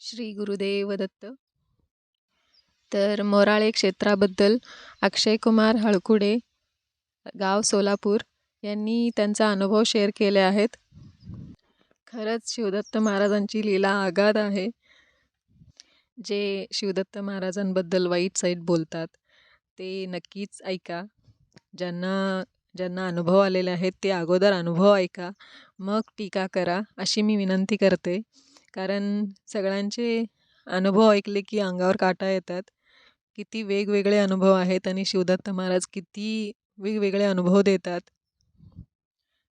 श्री गुरुदेव दत्त. तर मोराळे क्षेत्राबद्दल अक्षय कुमार हळकुडे गाव सोलापूर यांनी त्यांचा अनुभव शेअर केले आहेत. खरंच शिवदत्त महाराजांची लीला आगाध आहे. जे शिवदत्त महाराजांबद्दल वाईट साईट बोलतात ते नक्कीच ऐका. ज्यांना ज्यांना अनुभव आलेले आहेत ते अगोदर अनुभव ऐका. मग टीका करा अशी मी विनंती करते. कारण सगळ्यांचे अनुभव ऐकले की अंगावर काटा येतात. किती वेगवेगळे अनुभव आहेत आणि शिवदत्त महाराज किती वेगवेगळे अनुभव देतात.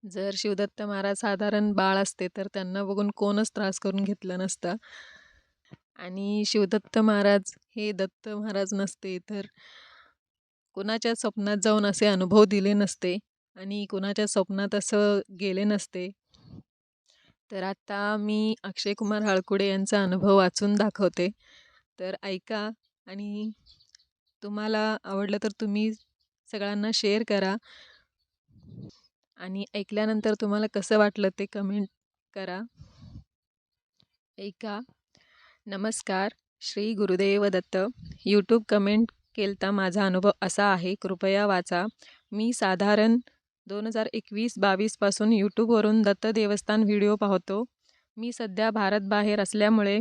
जर शिवदत्त महाराज साधारण बाळ असते तर त्यांना बघून कोणच त्रास करून घेतला नसता. आणि शिवदत्त महाराज हे दत्त महाराज नसते तर कुणाच्या स्वप्नात जाऊन असे अनुभव दिले नसते आणि कुणाच्या स्वप्नात असं गेले नसते. तर आता मी अक्षय कुमार हाळकुडे यांचा अनुभव वाचून दाखवते. तर ऐका आणि तुम्हाला आवडलं तर तुम्ही सगळ्यांना शेअर करा. आणि ऐकल्यानंतर तुम्हाला कसं वाटलं ते कमेंट करा. ऐका. नमस्कार श्री गुरुदेव दत्त. यूट्यूब कमेंट केलता माझा अनुभव असा आहे कृपया वाचा. मी साधारण दोन हजार एकवीस बावीसपासून यूट्यूबवरून दत्त देवस्थान व्हिडिओ पाहतो. मी सध्या भारतबाहेर असल्यामुळे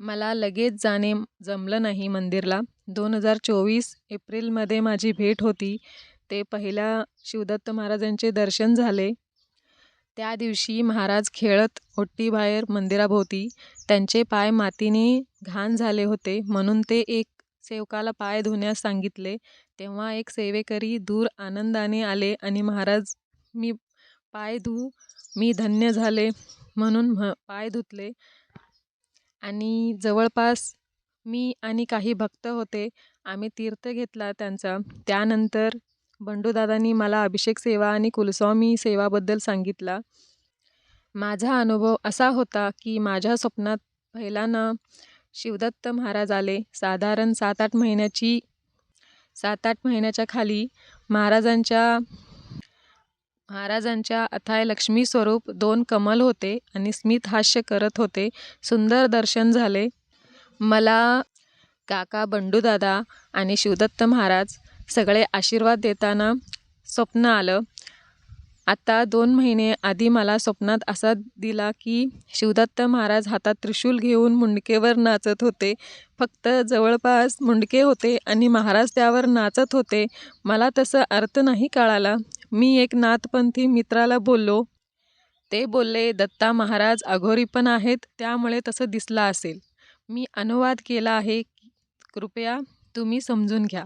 मला लगेच जाणे जमलं नाही मंदिरला. दोन हजार चोवीस एप्रिलमध्ये माझी भेट होती. ते पहिल्या शिवदत्त महाराजांचे दर्शन झाले. त्या दिवशी महाराज खेळत ओट्टीबाहेर मंदिराभोवती त्यांचे पाय मातीने घाण झाले होते. म्हणून ते एक सेवकाला पाय धुण्यास सांगितले तेव्हा एक सेवेकरी दूर आनंदाने आले आणि महाराज मी पाय धू मी धन्य झाले म्हणून म्ह पाय धुतले. आणि जवळपास मी आणि काही भक्त होते. आम्ही तीर्थ घेतला त्यांचा. त्यानंतर बंडूदादांनी मला अभिषेक सेवा आणि कुलस्वामी सेवाबद्दल सांगितला. माझा अनुभव असा होता की माझ्या स्वप्नात पहिल्यानं शिवदत्त महाराज आले. साधारण सात आठ महिन्याची सात आठ महिन्याच्या खाली महाराजांच्या महाराजांच्या अथाय लक्ष्मी स्वरूप दोन कमल होते आणि स्मित हास्य करत होते. सुंदर दर्शन झाले. मला काका बंडूदादा आणि शिवदत्त महाराज सगळे आशीर्वाद देताना स्वप्न आलं. आता दोन महिने आधी मला स्वप्नात असा दिला की शिवदत्त महाराज हातात त्रिशूल घेऊन मुंडकेवर नाचत होते. फक्त जवळपास मुंडके होते आणि महाराज त्यावर नाचत होते. मला तसं अर्थ नाही कळाला. मी एक नाथपंथी मित्राला बोललो. ते बोलले दत्ता महाराज अघोरी पण आहेत त्यामुळे तसं दिसला असेल. मी अनुवाद केला आहे. कृपया तुम्ही समजून घ्या.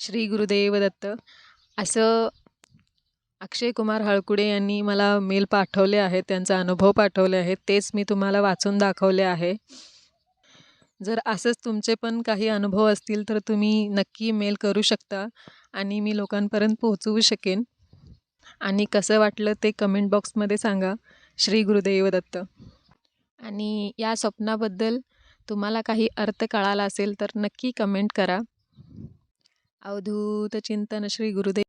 श्री गुरुदेव दत्त. असं अक्षय कुमार हळकुडे यांनी मला मेल पाठवले आहेत त्यांचा अनुभव पाठवले आहेत तेच मी तुम्हाला वाचून दाखवले आहे. जर असंच तुमचे पण काही अनुभव असतील तर तुम्ही नक्की मेल करू शकता आणि मी लोकांपर्यंत पोहोचवू शकेन. आणि कसं वाटलं ते कमेंट बॉक्समध्ये सांगा. श्री गुरुदेव दत्त. आणि या स्वप्नाबद्दल तुम्हाला काही अर्थ कळाला असेल तर नक्की कमेंट करा. अवधूत चिंतन श्री गुरुदेव.